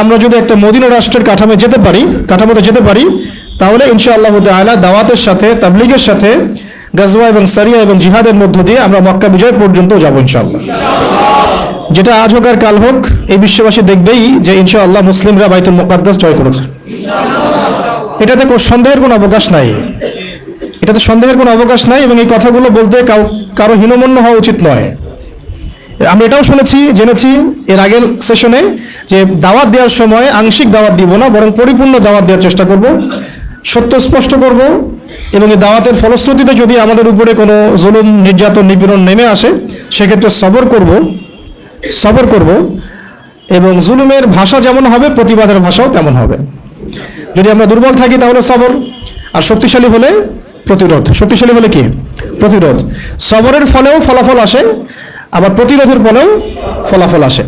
আমরা যদি একটা মদিনা রাষ্ট্রের কাঠামো যেতে পারি, কাঠামোতে যেতে পারি, তাহলে ইনশাআল্লাহ তাআলা দাওয়াতের সাথে, তাবলিগের সাথে, গাজওয়া এবং সারিয়া এবং জিহাদের মধ্য দিয়ে আমরা মক্কা বিজয় পর্যন্ত যাব ইনশাআল্লাহ। যেটা আজ হোক আর কাল হোক, এই বিশ্ববাসী দেখবেই যে ইনশাআল্লাহ মুসলিমরা বাইতুল মুকাদ্দাস জয় করেছে। এটাতে সন্দেহের কোনো অবকাশ নাই। এটাতে সন্দেহের কোনো অবকাশ নাই এবং এই কথাগুলো বলতে কারও হীনমন্য হওয়া উচিত নয়। আমি এটাও শুনেছি, জেনেছি এর আগের সেশনে যে দাওয়াত দেওয়ার সময় আংশিক দাওয়াত দিব না, বরং পরিপূর্ণ দাওয়াত দেওয়ার চেষ্টা করব। সত্য স্পষ্ট করব এবং এই দাওয়াতের ফলশ্রুতিতে যদি আমাদের উপরে কোনো জুলুম, নির্যাতন, নিপীড়ন নেমে আসে, সেক্ষেত্রে সবর করব সবর করব এবং জুলুমের ভাষা যেমন হবে, প্রতিবাদের ভাষাও তেমন হবে। যদি আমরা দুর্বল থাকি তাহলে সবর, আর শক্তিশালী হলে প্রতিরোধ। শক্তিশালী হলে কি? প্রতিরোধ। সবরের ফলেও ফলাফল আসে আবার প্রতিরোধের ফলেও ফলাফল আসে।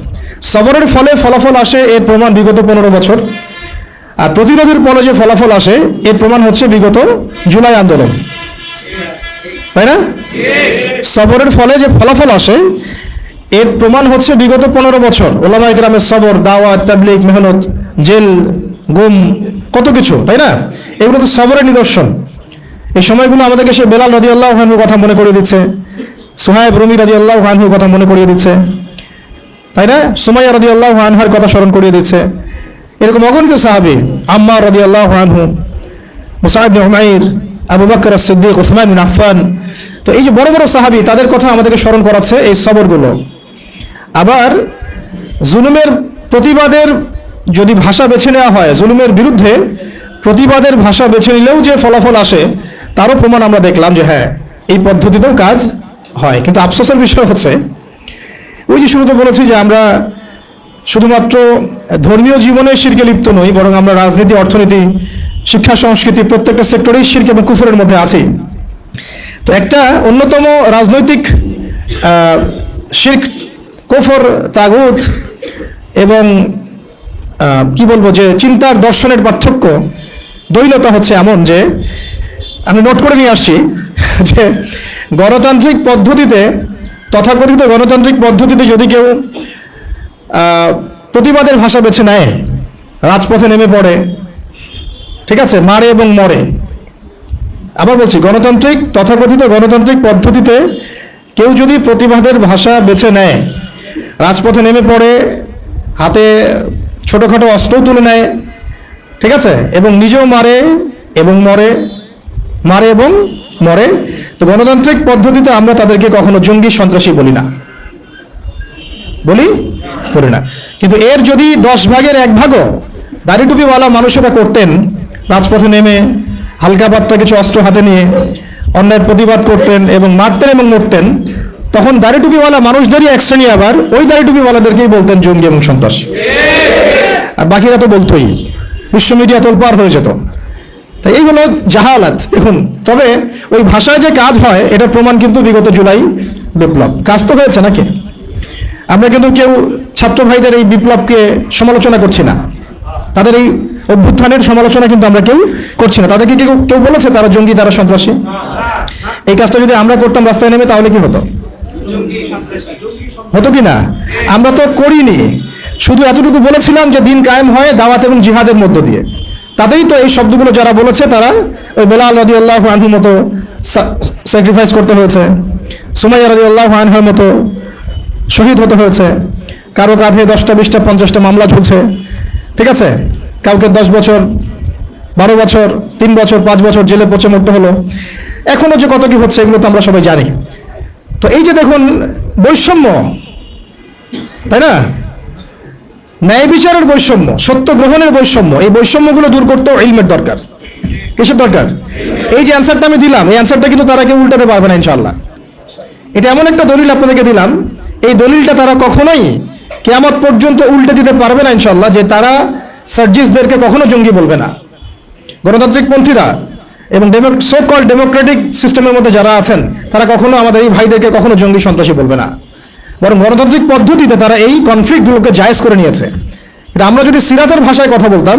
সবরের ফলে ফলাফল আসে এর প্রমাণ বিগত পনেরো বছর। আর প্রতিরোধের ফলে যে ফলাফল আসে, এর প্রমাণ হচ্ছে বিগত জুলাই আন্দোলন। তাই না? সবরের ফলে যে ফলাফল আসে, এর প্রমাণ হচ্ছে বিগত পনেরো বছর। ওলামা গ্রামের সবর, দাওয়াত তাবলিক মেহনত, জেল, গুম, কত কিছু, তাই না? এগুলো তো সবরের নিদর্শন। এই সময়গুলো আমাদেরকে সে বেলাল রদি আল্লাহ কথা মনে করে দিচ্ছে। সোহাইব রুমি রদি আল্লাহ হানহুর কথা মনে করিয়ে দিচ্ছে। তাই না? সুমাইয়া রদি আল্লাহ আনহার কথা স্মরণ করিয়ে দিচ্ছে। এরকম অগণিত সাহাবি আম্মা রদি আল্লাহ আনহু মুসাহিব হুমাইর আবু বকর সিদ্দিক ওসমান বিন আফফান। তো এই যে বড় বড় সাহাবি, তাদের কথা আমাদেরকে স্মরণ করাচ্ছে এই সবরগুলো। আবার জুলুমের প্রতিবাদের যদি ভাষা বেছে নেওয়া হয়, জুলুমের বিরুদ্ধে প্রতিবাদের ভাষা বেছে নিলেও যে ফলাফল আসে, তারও প্রমাণ আমরা দেখলাম যে হ্যাঁ এই পদ্ধতিতেও কাজ হয়। কিন্তু আফসোসের বিষয় হচ্ছে, ওই যে শুরুতে বলেছি যে আমরা শুধুমাত্র ধর্মীয় জীবনে শিরকে লিপ্ত নই, বরং আমরা রাজনীতি, অর্থনীতি, শিক্ষা, সংস্কৃতি প্রত্যেকটা সেক্টরেই শির্ক এবং কুফরের মধ্যে আছি। তো একটা অন্যতম রাজনৈতিক শির্ক, কুফর, তাগুত এবং কি বলব যে চিন্তার দর্শনের পার্থক্য দৈলতা হচ্ছে এমন যে আমি নোট করে নিয়ে আসছি যে গণতান্ত্রিক পদ্ধতিতে, তথাকথিত গণতান্ত্রিক পদ্ধতিতে যদি কেউ প্রতিবাদের ভাষা বেছে নেয়, রাজপথে নেমে পড়ে, ঠিক আছে, মারে এবং মরে। আবার বলছি, গণতান্ত্রিক, তথাকথিত গণতান্ত্রিক পদ্ধতিতে কেউ যদি প্রতিবাদের ভাষা বেছে নেয়, রাজপথে নেমে পড়ে, হাতে ছোটোখাটো অস্ত্র তুলে নেয়, ঠিক আছে, এবং নিজেও মারে এবং মরে মারে এবং মরে। তো গণতান্ত্রিক পদ্ধতিতে আমরা তাদেরকে কখনো জঙ্গি সন্ত্রাসী বলি না। বলি? বলি না। কিন্তু এর যদি দশ ভাগের এক ভাগও দাড়ি টুপিওয়ালা মানুষেরা করতেন, রাজপথে নেমে, হালকা পাত্রা কিছু অস্ত্র হাতে নিয়ে, অন্যায়ের প্রতিবাদ করতেন এবং মারতেন এবং মরতেন, তখন দাড়ি টুপিওয়ালা মানুষদেরই এক শ্রেণি আবার ওই দাড়ি টুপিওয়ালাদেরকেই বলতেন জঙ্গি এবং সন্ত্রাসী। আর বাকিরা তো বলতোই। বিশ্ব মিডিয়া তোলপার হয়ে যেত। তাই এই হলো জাহালাত। দেখুন, তবে ওই ভাষায় যে কাজ হয়, এটার প্রমাণ কিন্তু বিগত জুলাই বিপ্লব। কাজ তো হয়েছে নাকি? আমরা কিন্তু কেউ ছাত্র ভাইদের এই বিপ্লবকে সমালোচনা করছি না। তাদের এই অভ্যুত্থানের সমালোচনা কিন্তু আমরা কেউ করছি না। তাদেরকে কেউ কেউ বলেছে তারা জঙ্গি, তারা সন্ত্রাসী? এই কাজটা যদি আমরা করতাম রাস্তায় নেমে, তাহলে কি হতো? হতো কি না? আমরা তো করিনি। শুধু এতটুকু বলেছিলাম যে দিন কায়েম হয় দাওয়াত এবং জিহাদের মধ্য দিয়ে। তাতেই তো এই শব্দগুলো যারা বলেছে তারা ওই বেলাল রদি আল্লাহ আনহুর মতো স্যাক্রিফাইস করতে হয়েছে, সুমাইয়া রদি আল্লাহ আনহার মতো শহীদ হতে হয়েছে। কারও কাঁধে দশটা, বিশটা, পঞ্চাশটা মামলা ঝুলছে। ঠিক আছে? কাউকে দশ বছর, বারো বছর, তিন বছর, পাঁচ বছর জেলে পচে মরতে হলো। এখনও যে কত কি হচ্ছে এগুলো তো আমরা সবাই জানি। তো এই যে দেখুন বৈষম্য, তাই না? ন্যায় বিচারের বৈষম্য, সত্য গ্রহণের বৈষম্য, এই বৈষম্যগুলো দূর করতেও ইলমের দরকার। কিসের দরকার? এই যে অ্যান্সারটা আমি দিলাম, এই অ্যান্সারটা কিন্তু তারা কেউ উল্টাতে পারবে না ইনশাল্লাহ এটা এমন একটা দলিল আপনাদেরকে দিলাম, এই দলিলটা তারা কখনোই কেয়ামত পর্যন্ত উল্টে দিতে পারবে না ইনশাল্লাহ যে তারা সার্জিসদেরকে কখনো জঙ্গি বলবে না। গণতান্ত্রিক পন্থীরা এবং সো কল ডেমোক্রেটিক সিস্টেমের মধ্যে যারা আছেন, তারা কখনো আমাদের এই ভাইদেরকে কখনো জঙ্গি সন্ত্রাসী বলবে না। বরং গণতান্ত্রিক পদ্ধতিতে তারা এই কনফ্লিক্টগুলোকে জায়েজ করে নিয়েছে। এটা আমরা যদি সিরাতের ভাষায় কথা বলতাম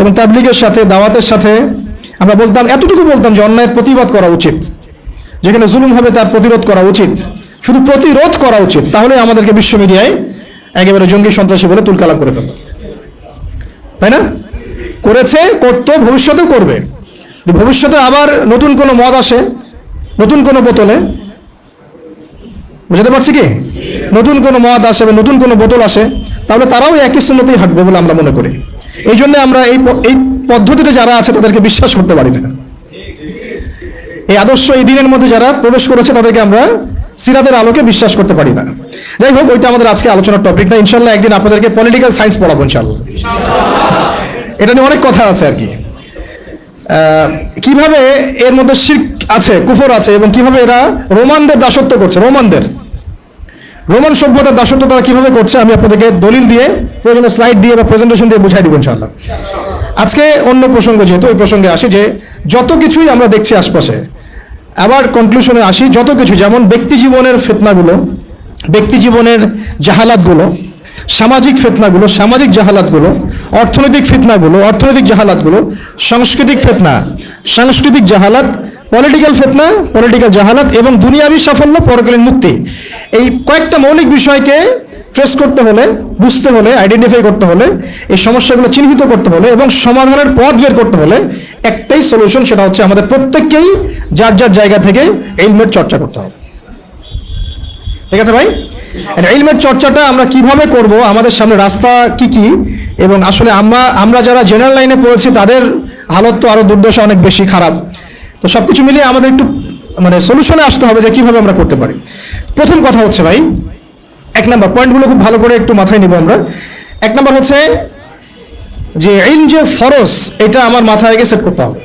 এবং তাবলিগের সাথে, দাওয়াতের সাথে আমরা বলতাম, এতটুকু বলতাম যে অন্যায়ের প্রতিবাদ করা উচিত। যেখানে জুলুম হবে তার প্রতিরোধ করা উচিত। শুধু প্রতিরোধ করা উচিত, তাহলে আমাদেরকে বিশ্ব মিডিয়ায় একেবারে জঙ্গি সন্ত্রাসী বলে তুলকালাম করে ফেলবে। তাই না? করেছে, করতো, ভবিষ্যতেও করবে। ভবিষ্যতে আবার নতুন কোনো মদ আসে, নতুন কোনো বোতলে। বুঝতে পারছি কি? নতুন কোনো মদ আসে বা নতুন কোনো বোতল আসে, তাহলে তারাও একই সুন্নতেই হাঁটবে বলে আমরা মনে করি। এই জন্য আমরা এই এই পদ্ধতিতে যারা আছে তাদেরকে বিশ্বাস করতে পারি না। এই আদর্শ এই দিনের মধ্যে যারা প্রবেশ করেছে তাদেরকে আমরা সিরাতের আলোকে বিশ্বাস করতে পারি না। যাই হোক, ওইটা আমাদের আজকে আলোচনার টপিক না। ইনশাল্লাহ একদিন আপনাদেরকে পলিটিক্যাল সায়েন্স পড়াবো ইনশাল্লাহ এটা নিয়ে অনেক কথা আছে আর কি। কীভাবে এর মধ্যে শির্ক আছে, কুফর আছে এবং কীভাবে এরা রোমানদের দাসত্ব করছে, রোমানদের। রোমান সভ্যতার দাসত্ব তারা কীভাবে করছে, আমি আপনাদেরকে দলিল দিয়ে প্রয়োজনে স্লাইড দিয়ে বা প্রেজেন্টেশন দিয়ে বুঝাই দিব ইনশাআল্লাহ। আজকে অন্য প্রসঙ্গ যেহেতু ওই প্রসঙ্গে আসি যে, যত কিছুই আমরা দেখছি আশপাশে, আবার কনক্লুশনে আসি, যত কিছু, যেমন ব্যক্তি জীবনের ফেতনাগুলো, ব্যক্তি জীবনের জাহালাতগুলো, সামাজিক ফেতনাগুলো, সামাজিক জাহালাতগুলো, অর্থনৈতিক ফেতনাগুলো, অর্থনৈতিক জাহালাতগুলো, সাংস্কৃতিক ফেতনা, সাংস্কৃতিক জাহালাত পলিটিক্যাল ফেতনা পলিটিক্যাল জাহালাত এবং দুনিয়াবী সাফল্য, পরকালীন মুক্তি। এই কয়েকটা মৌলিক বিষয়কে ট্রেস করতে হলে, বুঝতে হলে আইডেন্টিফাই করতে হলে, এই সমস্যাগুলো চিহ্নিত করতে হলে এবং সমাধানের পথ বের করতে হলে একটাই সলিউশন সেটা হচ্ছে আমাদের প্রত্যেককেই যার যার জায়গা থেকে ইলমের চর্চা করতে হবে। ঠিক আছে ভাই? ইলমের চর্চাটা আমরা কীভাবে করব, আমাদের সামনে রাস্তা কি কি এবং আসলে আমরা আমরা যারা জেনারেল লাইনে পড়েছি, তাদের হালত তো আরও দুর্দশা অনেক বেশি খারাপ। তো সবকিছু মিলিয়ে আমাদের একটু মানে সলিউশনে আসতে হবে যে কীভাবে আমরা করতে পারি। প্রথম কথা হচ্ছে ভাই, এক নাম্বার পয়েন্টগুলো খুব ভালো করে একটু মাথায় নিব আমরা। এক নাম্বার হচ্ছে যে ইলম যে ফরজ, এটা আমার মাথায় আগে সেট করতে হবে।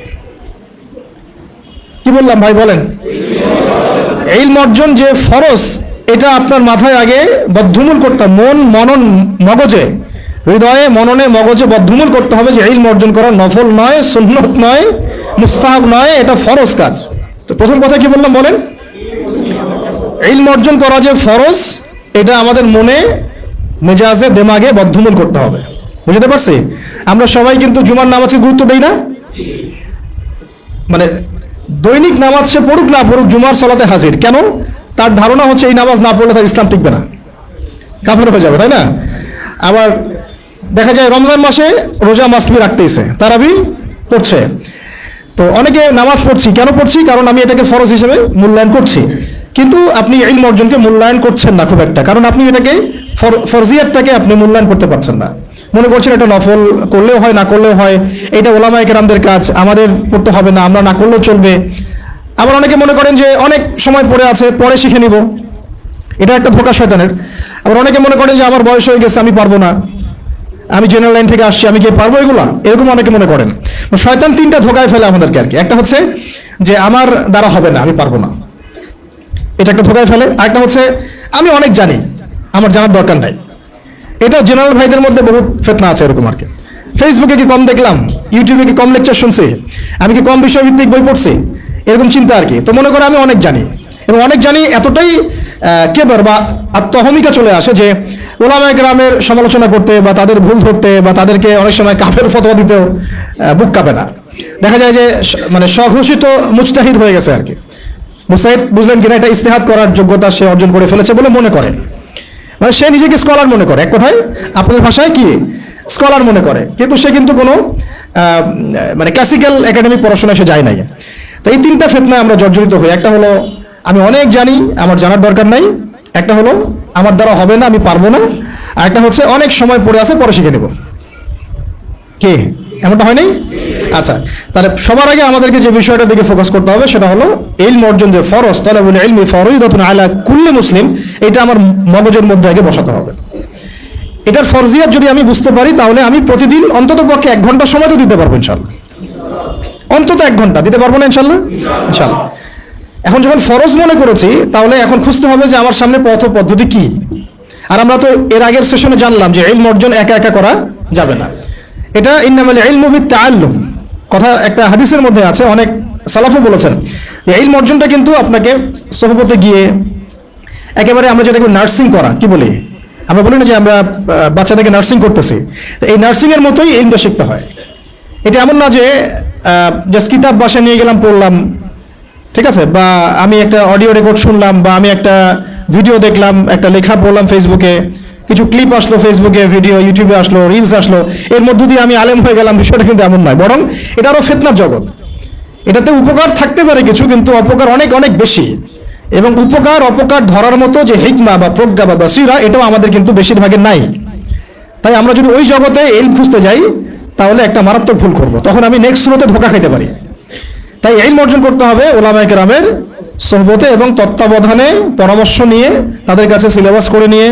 কি বললাম ভাই, বলেন? এই অর্জন যে ফরজ, এটা আপনার মাথায় আগে বদ্ধমূল করতে মন, মনন, মগজে, হৃদয়ে, মননে, মগজে বদ্ধমূল করতে হবে যে এই অর্জন করা নফল নয়, সুন্নত নয়। মুস্তাহাব নয়, এটা ফরজ কাজ। তো প্রথম কথা কি বললাম বলেন? ইলম অর্জন করা যে ফরজ, এটা আমাদের মনে, মেজাজে, দেমাগে বদ্ধমূল করতে হবে। বুঝতে পারছি? আমরা সবাই কিন্তু জুমার নামাজকে গুরুত্ব দেই না? মানে দৈনিক নামাজ সে পড়ুক না পড়ুক, জুমার সলাতে হাজির। কেন? তার ধারণা হচ্ছে এই নামাজ না পড়লে তার ইসলাম টিকবে না। কাফের হয়ে যাবে, তাই না? আবার দেখা যায় রমজান মাসে রোজা মাস্টবি রাখতেইছে। তারাবি পড়ছে তো অনেকে নামাজ পড়ছি। কেন পড়ছি? কারণ আমি এটাকে ফরজ হিসেবে মূল্যায়ন করছি। কিন্তু আপনি এই অর্জনকে মূল্যায়ন করছেন না খুব একটা। কারণ আপনি এটাকে ফরজিয়াতটাকে আপনি মূল্যায়ন করতে পারছেন না। মনে করছেন এটা নফল, করলেও হয়, না করলেও হয়। এটা ওলামায় কেরামদের কাজ, আমাদের পড়তে হবে না, আমরা না করলেও চলবে। আবার অনেকে মনে করেন যে অনেক সময় পড়ে আছে, পরে শিখে নিব। এটা একটা প্রকাশ ধোকা শয়তানের। আবার অনেকে মনে করেন যে আমার বয়স হয়ে গেছে, আমি পারব না। আমি জেনারেল লাইন থেকে আসছি, আমি কি পারব এগুলা? এরকম অনেকে মনে করেন। শয়তান তিনটা ধোকায় ফেলে আমাদেরকে আর কি। একটা হচ্ছে যে আমার দ্বারা হবে না, আমি পারব না। এটা একটা ধোকায় ফেলে। আরেকটা হচ্ছে, আমি অনেক জানি, আমার জানার দরকার নাই। এটা জেনারেল ভাইদের মধ্যে বহু ফেতনা আছে এরকম আর কি। ফেসবুকে কি কম দেখলাম? ইউটিউবে কি কম লেকচার শুনছি? আমি কি কম বিষয়ভিত্তিক বই পড়ছি? এরকম চিন্তা আর কি। তো মনে করো আমি অনেক জানি। এবং অনেক জানি এতটাই কেবর বা আত্মহমিকা চলে আসে যে ওলামায় গ্রামের সমালোচনা করতে বা তাদের ভুল ধরতে বা তাদেরকে অনেক সময় কাফের ফতোয়া দিতেও বুক কাঁপে না। দেখা যায় যে মানে স্বঘোষিত মুস্তাহিদ হয়ে গেছে আর কি। মুস্তাহিদ বুঝলেন কিনা, এটা ইস্তেহাত করার যোগ্যতা সে অর্জন করে ফেলেছে বলে মনে করেন। মানে সে নিজেকে স্কলার মনে করে। এক কথায়, আপনাদের ভাষায় কি? স্কলার মনে করে। কিন্তু সে কিন্তু কোনো মানে ক্লাসিক্যাল একাডেমিক পড়াশোনায় সে যায় নাই। তো এই তিনটা ফেতনায় আমরা জর্জরিত হই। একটা হলো আমি অনেক জানি, আমার জানার দরকার নাই। একটা হলো, আমার দ্বারা হবে না, আমি পারব না। আর একটা হচ্ছে, অনেক সময় পড়ে আছে, পরে শিখে নেব। কে? এমনটা হয় নাই? আচ্ছা তাহলে সবার আগে আমাদেরকে যে বিষয়টা দিকে ফোকাস করতে হবে, সেটা হলো, ইলম অর্জন যে ফরজ তাহলে বলে ইলমি ফরইদাতুন আলা কুল্লি মুসলিম, এটা আমার মগজের মধ্যে আগে বসাতে হবে। এটার ফরজিয়াত যদি আমি বুঝতে পারি, তাহলে আমি প্রতিদিন অন্তত পক্ষে এক ঘণ্টা সময় তো দিতে পারব ইনশাল্লাহ অন্তত এক ঘণ্টা, দিতে পারব না ইনশাল্লাহ ইনশাল্লাহ এখন যখন ফরজ মনে করেছি, তাহলে এখন খুঁজতে হবে যে আমার সামনে পথ পদ্ধতি কি। আর আমরা তো এর আগের সেশনে জানলাম যে ইলম অর্জন একা একা করা যাবে না। এটা ইন্নামাল ইলমু বিত তাআল্লুম কথা একটা হাদিসের মধ্যে আছে, অনেক সালাফও বলেছেন। ইলম অর্জনটা কিন্তু আপনাকে সহবতে গিয়ে একেবারে আমরা যেটাকে নার্সিং করা, কি বলি? আমরা বলি না যে আমরা বাচ্চাদেরকে নার্সিং করতেছি। তো এই নার্সিং এর মতোই ইলমটা শিখতে হয়। এটা এমন না যে জাস্ট কিতাব বাসায় নিয়ে গেলাম, পড়লাম ঠিক আছে? বা আমি একটা অডিও রেকর্ড শুনলাম বা আমি একটা ভিডিও দেখলাম, একটা লেখা পড়লাম ফেসবুকে কিছু ক্লিপ আসলো ফেসবুকে ভিডিও ইউটিউবে আসলো রিলস আসলো, এর মধ্য দিয়ে আমি আলেম হয়ে গেলাম, বিষয়টা কিন্তু এমন নয়। বরং এটা আরও ফেতনার জগৎ। এটাতে উপকার থাকতে পারে কিছু, কিন্তু অপকার অনেক অনেক বেশি। এবং উপকার, অপকার ধরার মতো যে হিকমা বা প্রজ্ঞা বা বাসিরা, এটাও আমাদের কিন্তু বেশিরভাগের নাই। তাই আমরা যদি ওই জগতে এল খুঁজতে যাই, তাহলে একটা মারাত্মক ভুল করব। তখন আমি নেক্সট স্রোতে ধোকা খেতে পারি। তাই এই অর্জন করতে হবে ওলামায় কেরামের সোহবতে এবং তত্ত্বাবধানে পরামর্শ নিয়ে তাদের কাছে সিলেবাস করে নিয়ে।